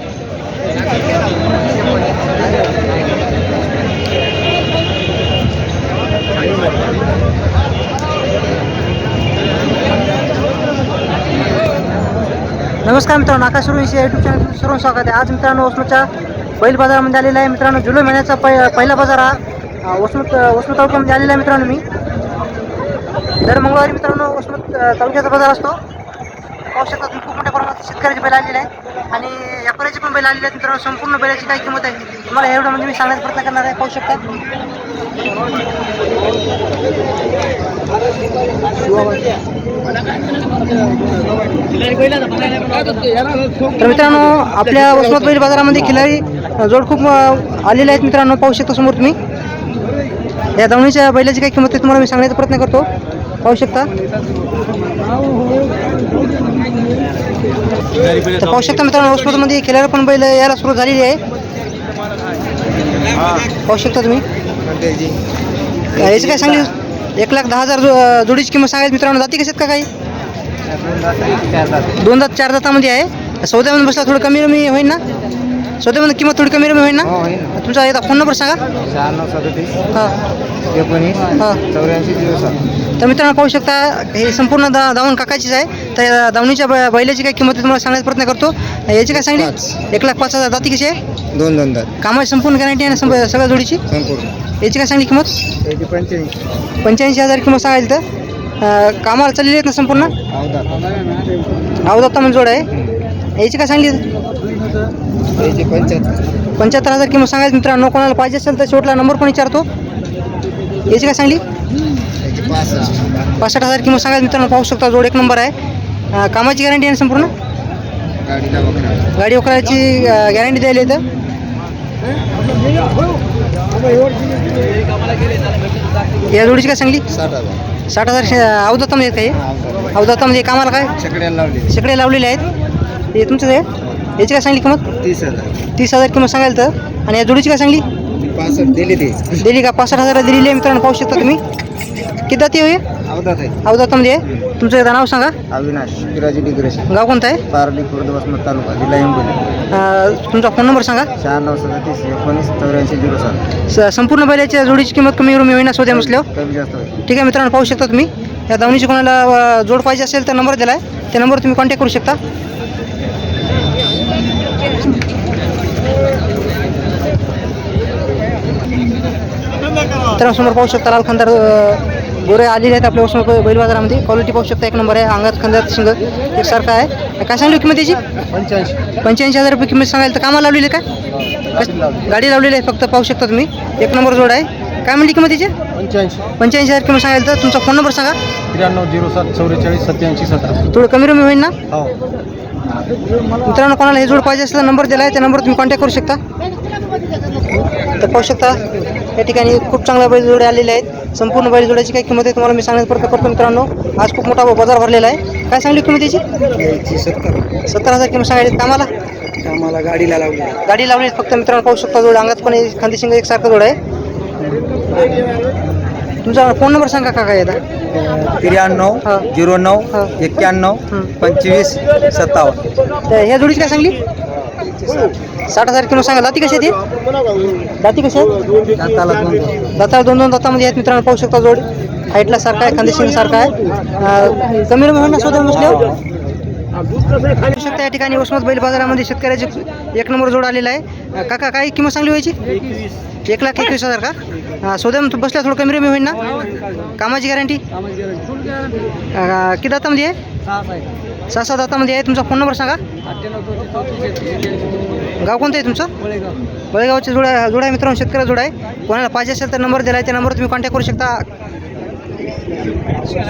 नमस्कार मित्रांनो आकाश सुरुंशी YouTube channel सर्व स्वागत आहे. आज मित्रांनो वसमतच्या बैल बाजारामध्ये आलेला आहे मित्रांनो जुलै महिन्याचा पै पहिला बाजार हा. अ, वसमत वसमत तालुक्यामध्ये आलेला आहे मित्रांनो मी. दर मंगळवारी मित्रांनो वसमत तालुक्याचा बाजार असतो. पाहू शकता शेतकऱ्याची बैल आलेले आहे. आणि व्यापाऱ्याची पण बैल आलेली आहेत मित्रांनो. संपूर्ण बैलाची काय किंमत आहे तुम्हाला एवढं म्हणजे मी सांगण्याचा प्रयत्न करणार आहे. पाहू शकता. तर मित्रांनो आपल्या वसमत बैल बाजारामध्ये खिलारी जोड खूप आलेले आहेत मित्रांनो. पाहू शकता समोर तुम्ही. या दोन्हीच्या बैलाची काय किंमत आहे तुम्हाला मी सांगण्याचा प्रयत्न करतो. पाहू शकता. तर पाहू शकता मित्रांनो वसमतमध्ये खिलारी पण बैल यायला सुरुवात झालेली आहे. पाहू शकता तुम्ही. याची काय सांगली एक लाख दहा हजार जोडीची किंमत सांगायची मित्रांनो जाती कशात का काही? दोन दात चार दातामध्ये आहे. सौद्यामध्ये बसला थोडं कमी कमी होईल ना? सौद्यामध्ये किंमत थोडी कमी कमी होईल ना? तुमचा एकदा फोन नंबर सांगा. हां. एकोणीस हां. चौऱ्याऐंशी सात तर मित्रांनो पाहू शकता हे संपूर्ण दा दावण काकाचीच आहे. तर या दावणीच्या बै- बैलाची काय किंमत आहे तुम्हाला सांगण्याचा प्रयत्न करतो. याची काय सांगली? एक लाख पाच हजार जाती कशी आहे? दोन दोन दात कामाची संपूर्ण गॅरंटी आहे ना संप- सगळ्या जोडीची? संपूर्ण. याची काय सांगली किंमत? त्याची पंच्याऐंशी. पंच्याऐंशी हजार किंमत सांगायची तर? अं, कामाला चाललेली आहेत ना संपूर्ण? अवदात अवदत्ता म्हणजे जोड आहे. याची काय सांगली? त्याची पंच्याहत्तर. पंच्याहत्तर हजार किंमत सांगायचं मित्रांनो कोणाला पाहिजे असेल तर शेवटला नंबर पण विचारतो? याची काय सांगली? पासष्ट हजार किंमत सांगायचं मित्रांनो पाहू शकता जोड एक नंबर आहे. कामाची गॅरंटी आहे संपूर्ण? गाडी वकराची गॅरंटी द्यायला येतं. या जोडीची काय सांगली? साठ हजार. अवदत्तामध्ये आहेत काही? अवदत्तामध्ये कामाला काय? शेकडे लावलेले. आहेत. हे तुमचं आहे? याची काय सांगली किंमत? तीस हजार. तीस हजार किंमत सांगायला तर. आणि या जोडीची काय सांगली? दिली का? पासष्ट हजार दिलेली आहे मित्रांनो पाहू शकता तुम्ही. किती जाती होय अवदात आहे. आहे तुमचं एकदा नाव सांगा. अविनाश शिराजी डिग्रेशन गाव कोणतं आहे? पारडी खुर्द वसमत तालुका जिल्हा हिंगोली. अं, तुमचा फोन नंबर सांगा. शहाण्णव सदतीस एकोणीस चौऱ्याऐंशी झिरो सात. स- संपूर्ण बैलाच्या जोडीची किंमत कमी कमी होईना सोद्या नसल्यावर कमी जास्त होईल. ठीक आहे मित्रांनो पाहू शकता तुम्ही. या दावणीची कोणाला अं, जोड पाहिजे असेल तर नंबर दिला आहे त्या नंबर तुम्ही कॉन्टॅक्ट करू शकता. तर समोर पाहू शकता लाल खंदार गोरे आलेले आहेत आपल्या वसमत बैल बाजारामध्ये. क्वालिटी पाहू शकता एक नंबर आहे. अंगात खंदार शिंग एकसारखा आहे. काय सांगली किंमत त्याची? पंच्याऐंशी. पंच्याऐंशी हजार रुपये किंमत सांगायला तर कामाला लावलेली आहे का? गाडी लावलेली. आहे फक्त पाहू शकता तुम्ही. एक नंबर जोड आहे. काय म्हणली किंमत त्याची? पंच्याऐंशी. पंच्याऐंशी हजार किंमत सांगायला तर तुमचा फोन नंबर सांगा. त्र्याण्णव झिरो सात चौवेचाळीस सत्याऐंशी सतरा. थोडं कमी कमी होईल ना? हो. मित्रांनो कोणाला हे जोड पाहिजे असेल नंबर दिला आहे त्या नंबर तुम्ही कॉन्टॅक्ट करू शकता. तर पाहू शकता या ठिकाणी खूप चांगल्या बैल जोडे आलेले आहेत. संपूर्ण बैल जोड्याची काय किंमत आहे तुम्हाला मी सांगण्याचा प्रयत्न करतो मित्रांनो. आज खूप मोठा बाजार भरलेला आहे. काय सांगली किंमत याची? सत्तर. सत्तर हजार किंमत सांगायची. कामाला? आम्हाला गाडीला लावली. गाडी लावली फक्त मित्रांनो पाहू शकता जोड अंगात पण खांदी शिंग एकसारखा जोड आहे. तुमचा फोन नंबर सांगा काका येता त्र्याण्णव. झिरो नऊ. एक्क्याण्णव. पंचवीस सत्तावन्न. ह्या जोडीची काय सांगली? साठ हजार किलो सांगा. दाती कशी ती दाती कशी दाताला दोन दाता दोन दोन दातामध्ये आहेत मित्रांनो पाहू शकता जोड. हाईटला सारखा आहे खांदेशिंग सारखा आहे. कमी होईल ना स्वतः बसल्यावर शकता या ठिकाणी उस्मत बैल बाजारामध्ये शेतकऱ्याची एक नंबर जोड आलेला आहे. काका काय किंमत चांगली व्हायची? एक लाख एकवीस हजार का? सोद्या बसल्या थोडं कमी रमी होईल ना? कामाची गॅरंटी किती दातामध्ये आहे? सहा सहा दातामध्ये आहे. तुमचा फोन नंबर सांगा. गाव कोणतं आहे तुमचं? बळेगावचे जोड जोडा आहे मित्रांनो शेतकऱ्या जोड आहे. कोणाला पाहिजे असेल तर नंबर दिला आहे त्या नंबर तुम्ही कॉन्टॅक्ट करू शकता.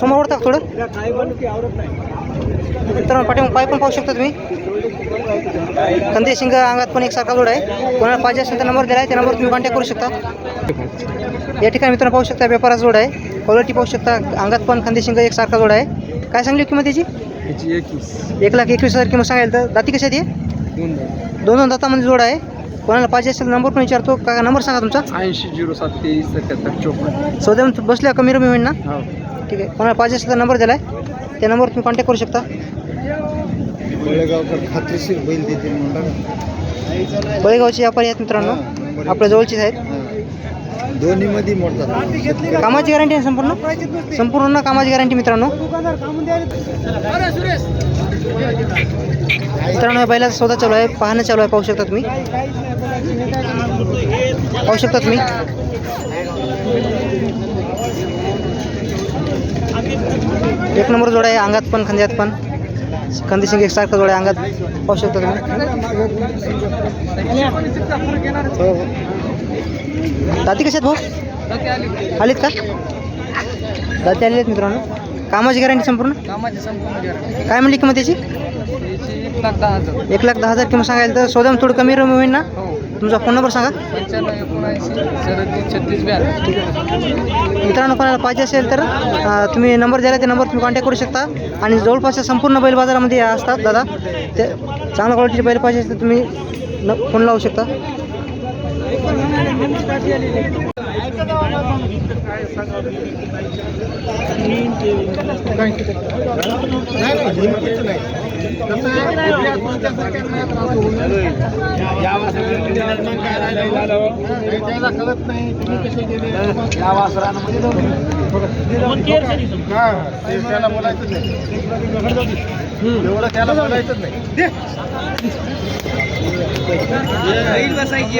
समोर ओढता थोडं? मित्रांनो पाठीमाग पाय पण पाहू शकता तुम्ही. कंदे शिंग अंगात पण एक सारखा जोड आहे. कोणाला पाहिजे असेल तर नंबर दिला आहे त्या नंबर तुम्ही कॉन्टॅक्ट करू शकता. या ठिकाणी मित्रांनो पाहू शकता व्यापाराचा जोड आहे. क्वालिटी पाहू शकता अंगात पण कंदे शिंग एकसारखा जोड आहे. काय सांगली किंमत त्याची याची एकवीस. एक लाख एकवीस हजार किंमत सांगायला तर दाती कशात आहे दोन दोन दोन दातामध्ये जोड आहे. कोणाला पाहिजे असेल नंबर पण विचारतो? का नंबर सांगा तुमचा? ऐंशी झिरो सात तेवीस सत्याहत्तर चोपन्न. सौद्या बसल्या कमी रमी होईल ना? हो. ठीक आहे. कोणाला पाहिजे असेल तर नंबर दिला आहे त्या नंबर तुम्ही कॉन्टॅक्ट करू शकता. बळेगावकर खात्रीशीर बैल देतील म्हणतात बळेगावचे व्यापारी आहेत मित्रांनो. आपल्या जवळचेच आहेत. दोन्ही मध्ये मोडतात. कामाची गॅरंटी आहे संपूर्ण? संपूर्ण कामाची गॅरंटी मित्रांनो? मित्रांनो पहिला सौदा चालू आहे. पाहणं चालू आहे. पाहू शकता तुम्ही? पाहू शकता तुम्ही? एक नंबर जोडा आहे. अंगात पण खांद्यात पण. खांदी शिंग एकसारखं जोडा आहे अंगात पाहू शकता तुम्ही. दाती कशात भाऊ? आलीत का? दाती आलेले आहेत मित्रांनो. कामाची गॅरंटी संपूर्ण? काय म्हणली किंमत त्याची एक लाख दहा हजार. एक लाख दहा हजार किंमत सांगायला तर सोदाम थोडं कमी रमी होईल ना? हो. तुमचा फोन नंबर सांगा. पंच्याण्णव एकोणऐंशी शरद छत्तीस ब्याण्णव. मित्रांनो कोणाला पाहिजे असेल तर तुम्ही नंबर दिला त्या नंबर तुम्ही कॉन्टॅक्ट करू शकता. आणि जवळपासच्या संपूर्ण बैल बाजारामध्ये असतात दादा. ते चांगल्या क्वालिटीचे बैल पाहिजे असेल तर तुम्ही न फोन लावू शकता. त्याला बोलायचं नाही एवढं त्याला बोलायचं नाही बसायची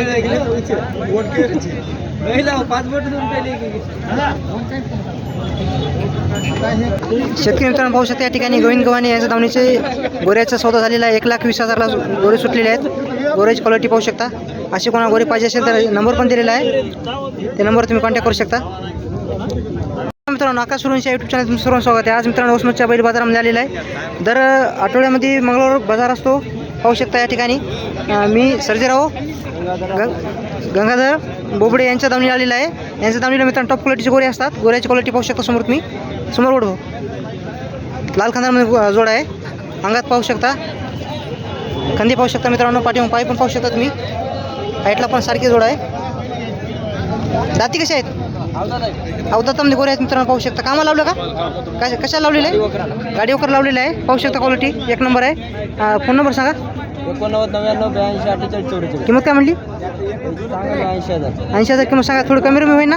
शेतकरी मित्रांनो पाहू शकता या ठिकाणी गोविंद गव्हाणे यांच्या धावणीचे गोऱ्याचा सौदा झालेला आहे. एक लाख वीस हजारला गोरे सुटलेले आहेत. गोऱ्याची क्वालिटी पाहू शकता. अशी कोणाला गोरे पाहिजे असेल तर नंबर पण दिलेला आहे. ते नंबर तुम्ही कॉन्टॅक्ट करू शकता. मित्रांनो आकाश सुरूंच्या यूट्यूब चॅनल तुमचं सर्वांचं स्वागत आहे. आज मित्रांनो ओसमतच्या बैल बाजारामध्ये आलेला आहे. दर आठवड्यामध्ये मंगळवार बाजार असतो. पाहू शकता या ठिकाणी. मी सर्जेराव गंगाधर बोबडे यांच्या दावणी आलेला आहे. यांच्या दावणीला मित्रांनो टॉप क्वालिटीचे गोरे असतात. गोऱ्याची क्वालिटी पाहू शकता समोर तुम्ही. समोर ओढ लाल खांदामध्ये गो- जोड आहे. अंगात पाहू शकता. खंदी पाहू शकता मित्रांनो. पाठी पाय पण पाहू शकता तुम्ही. हाईटला पण सारखे जोड आहे. दाती कशा आहेत? अवतामध्ये गोरे आहेत मित्रांनो पाहू शकता. कामा लावलं का? कशा कशा लावलेलं आहे? गाडी वगैरे लावलेलं आहे. पाहू शकता क्वालिटी एक नंबर आहे. फोन नंबर सांगा. एकोणनव्वद नव्याण्णव ब्याऐंशी अठ्ठेचाळीस चौवेचाळीस किंमत काय म्हणली? ऐंशी हजार. किंमत सांगा थोडं कमी रमी होईल ना?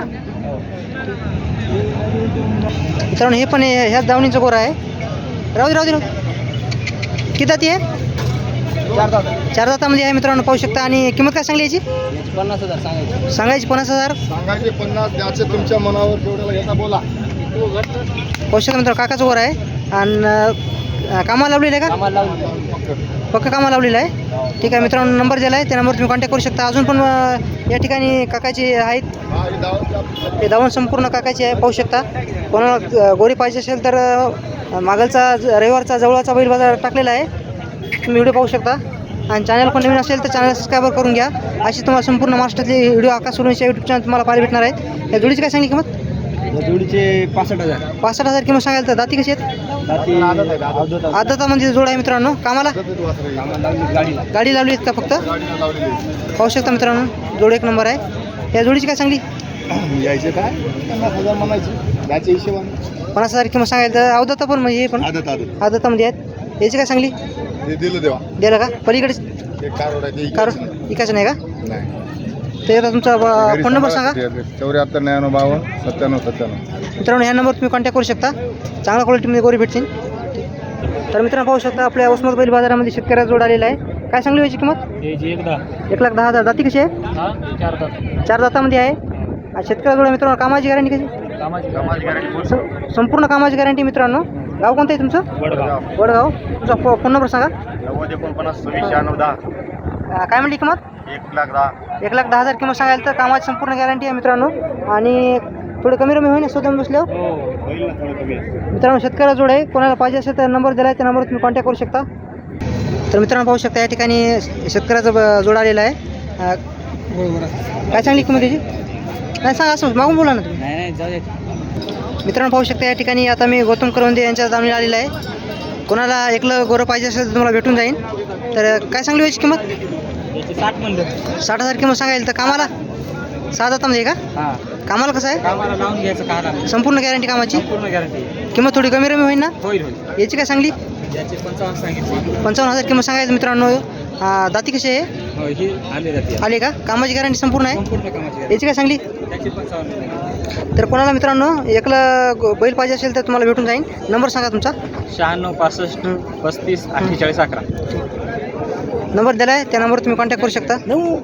मित्रांनो हे पण ह्याच दावणीचं गोरा आहे. राहू दे राहू दे राहू. किती दाती आहे? चार चार दातामध्ये आहे मित्रांनो पाहू शकता. आणि किंमत काय सांगली याची? पन्नास हजार सांगायचे सांगायची पन्नास हजार. सांगायचे पन्नास द्याचे तुमच्या मनावर जेवढ्याला घेता बोला. पाहू शकता मित्रांनो काकाचं गोरा आहे. आणि कामाला लावलेलं आहे का? पक्का कामाला लावलेलं आहे. ठीक आहे मित्रांनो नंबर दिला आहे. त्या नंबर तुम्ही कॉन्टॅक्ट करू शकता. अजून पण या ठिकाणी काकाचे आहेत. ते धावून संपूर्ण काकाची आहे पाहू शकता. कोणाला गोरी पाहिजे असेल तर मागलचा रविवारचा जवळचा बैल बाजार टाकलेला आहे. तुम्ही व्हिडिओ पाहू शकता. आणि चॅनल पण नवीन असेल तर चॅनल सबस्क्राईबर करून घ्या. अशी तुम्हाला संपूर्ण महाराष्ट्रातले व्हिडिओ आकाश सुरूंच्या यूट्यूब चॅनल तुम्हाला पाहायला भेटणार आहेत. या जोडीची काय सांगली किंमत? जोडीचे पासष्ट हजार. पासष्ट हजार किंमत सांगायला तर दाती कशी आहेत? आदतामध्ये जोड आहे मित्रांनो. कामाला? गाडी लावली. आहेत का फक्त. पाहू शकता मित्रांनो जोड एक नंबर आहे. या जोडीची काय सांगली? यायचे काय? पन्नास हजार म्हणायचे. द्याच्या हिशोबाने पन्नास हजार किंमत सांगायला तर अवदत्ता पण म्हणजे हे पण. आदत आदत. आदतामध्ये आहेत. याची काय सांगली? दिलं देवा. द्यायला का? पलीकडे ते कार आहे ते कार इकायचं नाही. इकायचं नाही का? नाही ते आता तुमचा फोन नंबर सांगा, चौऱ्याहत्तर नव्याण्णव बावन्न सत्त्याण्णव सत्त्याण्णव. मित्रांनो ह्या नंबर तुम्ही कॉन्टॅक्ट करू शकता. चांगल्या क्वालिटीमध्ये गोरी भेटतील. तर मित्रांनो पाहू शकता आपल्या उस्मात बैल बाजारामध्ये शेतकऱ्याचा जोड आलेला आहे. काय सांगली याची किंमत? एकदा एक लाख दहा हजार. जाती कशी आहे? हा चार तास चार दातामध्ये आहे. आणि शेतकऱ्या जोड मित्रांनो कामाची गॅरंटी कशी? कामाची स- संपूर्ण कामाची गॅरंटी मित्रांनो. गाव कोणतं आहे तुमचं? वडगाव. वडगाव. तुमचा फो फोन नंबर सांगा. नव्वद एकोणपन्नास सव्वीस शहाण्णव दहा. अं, काय म्हणली किंमत? एक लाख दहा. एक लाख दहा हजार किंमत सांगायला तर कामाची संपूर्ण गॅरंटी आहे मित्रांनो. आणि थोडं कमी रमी होईल स्वतः बसल्यावर. हो होईल ना थोडं कमी. मित्रांनो शेतकऱ्या जोड आहे. कोणाला पाहिजे असेल तर नंबर दिला आहे त्या नंबरवर तुम्ही कॉन्टॅक्ट करू शकता. तर मित्रांनो पाहू शकता या ठिकाणी शेतकऱ्याचा ब- जोड आलेला आहे. अं, काय सांगली किंमत त्याची? नाही सांगा असं मागून बोला ना तुम्ही. नाही नाही जाऊ दे. मित्रांनो पाहू शकता या ठिकाणी आता मी गौतम करवंदे यांच्या दामणी आलेला आहे. कोणाला एकलं गोरं पाहिजे असेल तर तुम्हाला भेटून जाईल तर काय सांगली याची किंमत? साठ म्हणलं. साठ हजार किंमत सांगायला तर कामाला? सहा जाता म्हणजे का? हा. कामाला कसं आहे? कामाला लावून घ्यायचं संपूर्ण गॅरंटी कामाची? पूर्ण गॅरंटी किंमत थोडी कमी रमी होईल ना? होईल होईल. याची काय सांगली? याचे पंचावन्न सांगितले. पंचावन्न हजार किंमत सांगायचं मित्रांनो. आ, दाती कशी आहे? हो ही आले जाते आली का? कामाची गॅरंटी संपूर्ण आहे? संपूर्ण कामाची guarantee. याची काय सांगली? त्याचे पंचावन्न सांगितले. तर कोणाला मित्रांनो एकला ग- बैल पाहिजे असेल तर तुम्हाला भेटून जाईल नंबर सांगा तुमचा. शहाण्णव पासष्ट पस्तीस अठ्ठेचाळीस अकरा. नंबर दिला आहे त्या नंबरवर तुम्ही कॉन्टॅक्ट करू शकता. नऊ